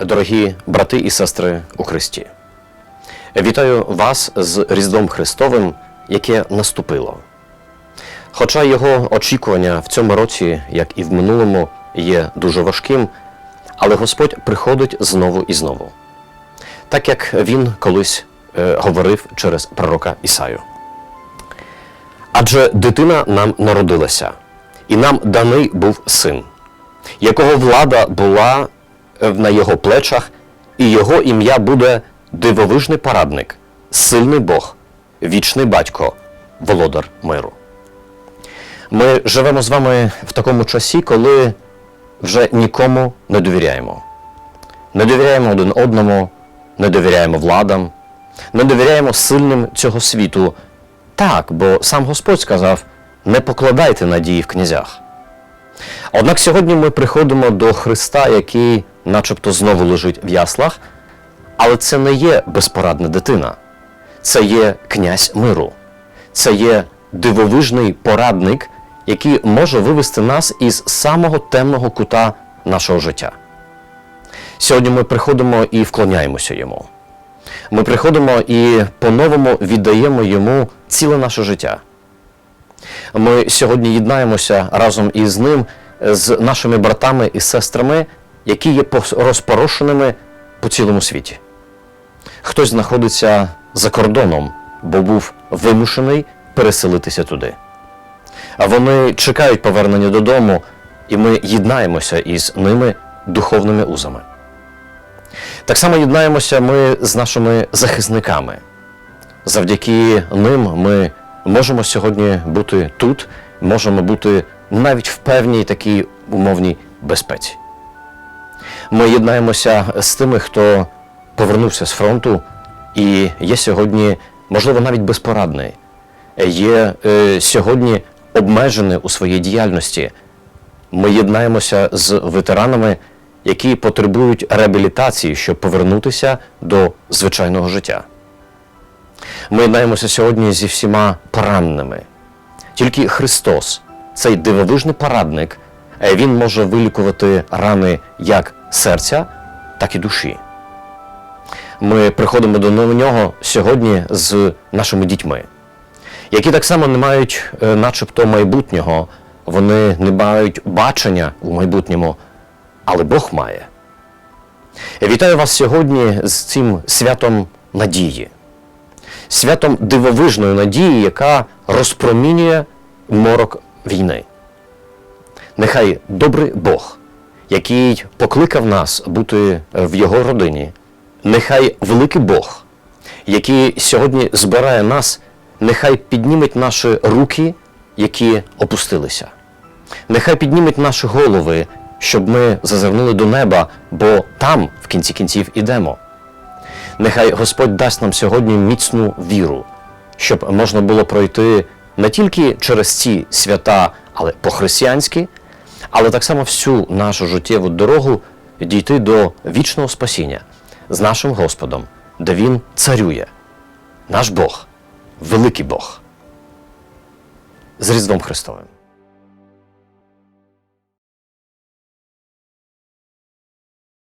Дорогі брати і сестри у Христі, вітаю вас з Різдвом Христовим, яке наступило. Хоча його очікування в цьому році, як і в минулому, є дуже важким, але Господь приходить знову і знову, так як він колись е, говорив через пророка Ісаю. Адже дитина нам народилася, і нам даний був син, якого влада була на його плечах, і його ім'я буде дивовижний порадник, сильний Бог, вічний батько, володар миру. Ми живемо з вами в такому часі, коли вже нікому не довіряємо. Не довіряємо один одному, не довіряємо владам, не довіряємо сильним цього світу. Так, бо сам Господь сказав: не покладайте надії в князях. Однак сьогодні ми приходимо до Христа, який начебто знову лежить в яслах, але це не є безпорадна дитина, це є князь миру, це є дивовижний порадник, який може вивести нас із самого темного кута нашого життя. Сьогодні ми приходимо і вклоняємося йому. Ми приходимо і по-новому віддаємо йому ціле наше життя. Ми сьогодні єднаємося разом із ним, з нашими братами і сестрами, які є розпорошеними по цілому світі. Хтось знаходиться за кордоном, бо був вимушений переселитися туди. А вони чекають повернення додому, і ми єднаємося із ними духовними узами. Так само єднаємося ми з нашими захисниками. Завдяки ним ми можемо сьогодні бути тут, можемо бути навіть в певній такій умовній безпеці. Ми єднаємося з тими, хто повернувся з фронту і є сьогодні, можливо, навіть безпорадний, є е, сьогодні обмежений у своїй діяльності. Ми єднаємося з ветеранами, які потребують реабілітації, щоб повернутися до звичайного життя. Ми єднаємося сьогодні зі всіма пораненими. Тільки Христос, цей дивовижний порадник, е, Він може вилікувати рани як серця, так і душі. Ми приходимо до нього сьогодні з нашими дітьми, які так само не мають е, начебто майбутнього, вони не мають бачення у майбутньому, але Бог має. Вітаю вас сьогодні з цим святом надії, святом дивовижної надії, яка розпромінює морок війни. Нехай добрий Бог, який покликав нас бути в його родині, нехай великий Бог, який сьогодні збирає нас, нехай підніметь наші руки, які опустилися. Нехай підніметь наші голови, щоб ми зазирнули до неба, бо там, в кінці кінців, ідемо. Нехай Господь дасть нам сьогодні міцну віру, щоб можна було пройти не тільки через ці свята, але по-християнськи, але так само всю нашу життєву дорогу дійти до вічного спасіння з нашим Господом, де Він царює, наш Бог, великий Бог. З Різдвом Христовим.